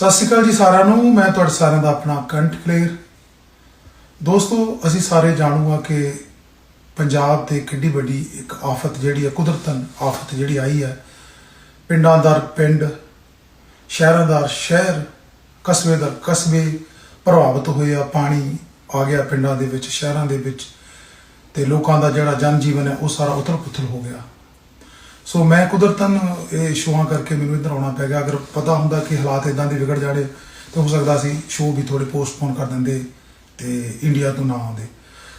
ਸਤਿ ਸ਼੍ਰੀ ਅਕਾਲ ਜੀ ਸਾਰਿਆਂ ਨੂੰ, ਮੈਂ ਤੁਹਾਡੇ ਸਾਰਿਆਂ ਦਾ ਆਪਣਾ ਕੰਟ ਪਲੇਅਰ ਦੋਸਤੋ, ਅਸੀਂ ਸਾਰੇ ਜਾਣੂ ਆ ਕਿ ਪੰਜਾਬ ਤੇ ਕਿੱਡੀ ਵੱਡੀ ਇੱਕ ਆਫਤ ਜਿਹੜੀ ਹੈ, ਕੁਦਰਤਨ ਆਫਤ ਜਿਹੜੀ ਆਈ ਹੈ, ਪਿੰਡਾਂ ਦਾ ਪਿੰਡ, ਸ਼ਹਿਰਾਂ ਦਾ ਸ਼ਹਿਰ, ਕਸਬੇ ਦਾ ਕਸਬੇ ਪ੍ਰਭਾਵਿਤ ਹੋਏ ਆ, ਪਾਣੀ ਆ ਗਿਆ ਪਿੰਡਾਂ ਦੇ ਵਿੱਚ, ਸ਼ਹਿਰਾਂ ਦੇ ਵਿੱਚ ਤੇ ਲੋਕਾਂ ਦਾ ਜਿਹੜਾ ਜਨ ਜੀਵਨ ਹੈ, ਉਹ ਸਾਰਾ ਉਥਲ ਪੁਥਲ ਹੋ ਗਿਆ। ਸੋ ਮੈਂ ਕੁਦਰਤਨ ਇਹ ਸ਼ੋਆਂ ਕਰਕੇ ਮੈਨੂੰ ਇੱਧਰ ਆਉਣਾ ਪੈ ਗਿਆ। ਅਗਰ ਪਤਾ ਹੁੰਦਾ ਕਿ ਹਾਲਾਤ ਇਦਾਂ ਦੇ ਵਿਗੜ ਜਾਣੇ, ਤਾਂ ਹੋ ਸਕਦਾ ਸੀ ਸ਼ੋਅ ਵੀ ਥੋੜੇ ਪੋਸਟਪੋਨ ਕਰ ਦਿੰਦੇ ਤੇ ਇੰਡੀਆ ਤੋਂ ਨਾ ਆਉਂਦੇ।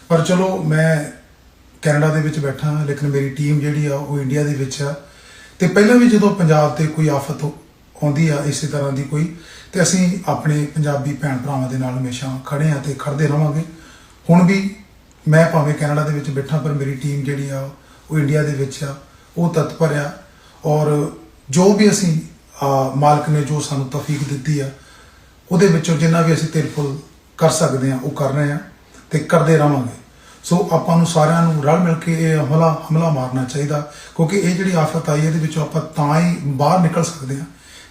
ਪਰ ਚਲੋ, ਮੈਂ ਕੈਨੇਡਾ ਦੇ ਵਿੱਚ ਬੈਠਾ ਲੇਕਿਨ ਮੇਰੀ ਟੀਮ ਜਿਹੜੀ ਆ, ਉਹ ਇੰਡੀਆ ਦੇ ਵਿੱਚ ਆ। ਤੇ ਪਹਿਲਾਂ ਵੀ ਜਦੋਂ ਪੰਜਾਬ ਤੇ ਕੋਈ ਆਫਤ ਆਉਂਦੀ ਆ, ਇਸੇ ਤਰ੍ਹਾਂ ਦੀ ਕੋਈ, ਤੇ ਅਸੀਂ ਆਪਣੇ ਪੰਜਾਬੀ ਭੈਣ ਭਰਾਵਾਂ ਦੇ ਨਾਲ ਹਮੇਸ਼ਾ ਖੜੇ ਆ ਤੇ ਖੜਦੇ ਰਵਾਂਗੇ ਹੁਣ ਵੀ ਮੈਂ ਭਾਵੇਂ ਕੈਨੇਡਾ ਦੇ ਵਿੱਚ ਬੈਠਾ, ਪਰ ਮੇਰੀ ਟੀਮ ਜਿਹੜੀ ਆ, ਉਹ ਇੰਡੀਆ ਦੇ ਵਿੱਚ ਆ। ਉਹ ਤਤਪਰ ਆ ਔਰ ਜੋ ਵੀ ਅਸੀਂ ਮਾਲਕ ਨੇ ਜੋ ਸਾਨੂੰ ਤੌਫੀਕ ਦਿੱਤੀ ਆ, ਉਹਦੇ ਵਿੱਚੋਂ ਜਿੰਨਾ ਵੀ ਅਸੀਂ ਤਿਲਫੁਲ ਕਰ ਸਕਦੇ ਆ ਉਹ ਕਰ ਰਹੇ ਆ ਤੇ ਕਰਦੇ ਰਵਾਂਗੇ ਸੋ ਆਪਾਂ ਨੂੰ ਸਾਰਿਆਂ ਨੂੰ ਰਲ ਮਿਲ ਕੇ ਇਹ ਹਮਲਾ ਹਮਲਾ ਮਾਰਨਾ ਚਾਹੀਦਾ ਕਿਉਂਕਿ ਇਹ ਜਿਹੜੀ ਆਫਤ ਆਈ ਇਹਦੇ ਵਿੱਚੋਂ ਆਪਾਂ ਤਾਂ ਹੀ ਬਾਹਰ ਨਿਕਲ ਸਕਦੇ ਆ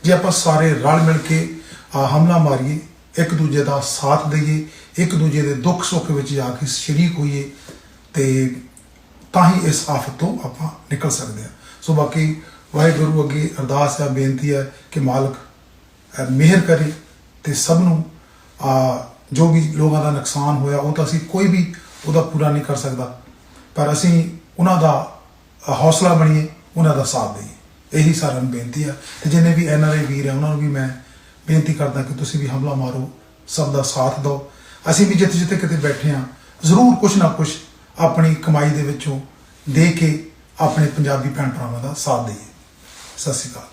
ਜੇ ਆਪਾਂ ਸਾਰੇ ਰਲ ਮਿਲ ਕੇ ਹਮਲਾ ਮਾਰੀਏ, ਇੱਕ ਦੂਜੇ ਦਾ ਸਾਥ ਦਈਏ, ਇੱਕ ਦੂਜੇ ਦੇ ਦੁੱਖ ਸੁੱਖ ਵਿੱਚ ਜਾ ਕੇ ਸ਼ਰੀਕ ਹੋਈਏ ਤੇ ਤਾਂ ਹੀ ਇਸ ਆਫਤ ਤੋਂ ਆਪਾਂ ਨਿਕਲ ਸਕਦੇ ਹਾਂ। ਸੋ ਬਾਕੀ ਵਾਹਿਗੁਰੂ ਅੱਗੇ ਅਰਦਾਸ ਹੈ, ਬੇਨਤੀ ਹੈ ਕਿ ਮਾਲਕ ਮਿਹਰ ਕਰੇ ਤੇ ਸਭ ਨੂੰ, ਆ, ਜੋ ਵੀ ਲੋਕਾਂ ਦਾ ਨੁਕਸਾਨ ਹੋਇਆ, ਉਹ ਤਾਂ ਅਸੀਂ ਕੋਈ ਵੀ ਉਹਦਾ ਪੂਰਾ ਨਹੀਂ ਕਰ ਸਕਦਾ। ਪਰ ਅਸੀਂ ਉਹਨਾਂ ਦਾ ਹੌਸਲਾ ਬਣੀਏ, ਉਹਨਾਂ ਦਾ ਸਾਥ ਦੇਈਏ। ਇਹੀ ਸਾਰਿਆਂ ਨੂੰ ਬੇਨਤੀ ਹੈ। ਤੇ ਜਿੰਨੇ ਵੀ ਐੱਨ ਆਰ ਆਈ ਵੀਰ ਹੈ, ਉਹਨਾਂ ਨੂੰ ਵੀ ਮੈਂ ਬੇਨਤੀ ਕਰਦਾ ਕਿ ਤੁਸੀਂ ਵੀ ਹਮਲਾ ਮਾਰੋ, ਸਭ ਦਾ ਸਾਥ ਦਿਓ। ਅਸੀਂ ਵੀ ਜਿੱਥੇ ਜਿੱਥੇ ਕਿਤੇ ਬੈਠੇ ਹਾਂ, ਜ਼ਰੂਰ ਕੁਛ ਨਾ ਕੁਛ ਆਪਣੀ ਕਮਾਈ ਦੇ ਵਿੱਚੋਂ ਦੇ ਕੇ ਆਪਣੇ ਪੰਜਾਬੀ ਭੈਣ ਭਰਾਵਾਂ ਦਾ ਸਾਥ ਦੇਈਏ। ਸਤਿ ਸ਼੍ਰੀ ਅਕਾਲ।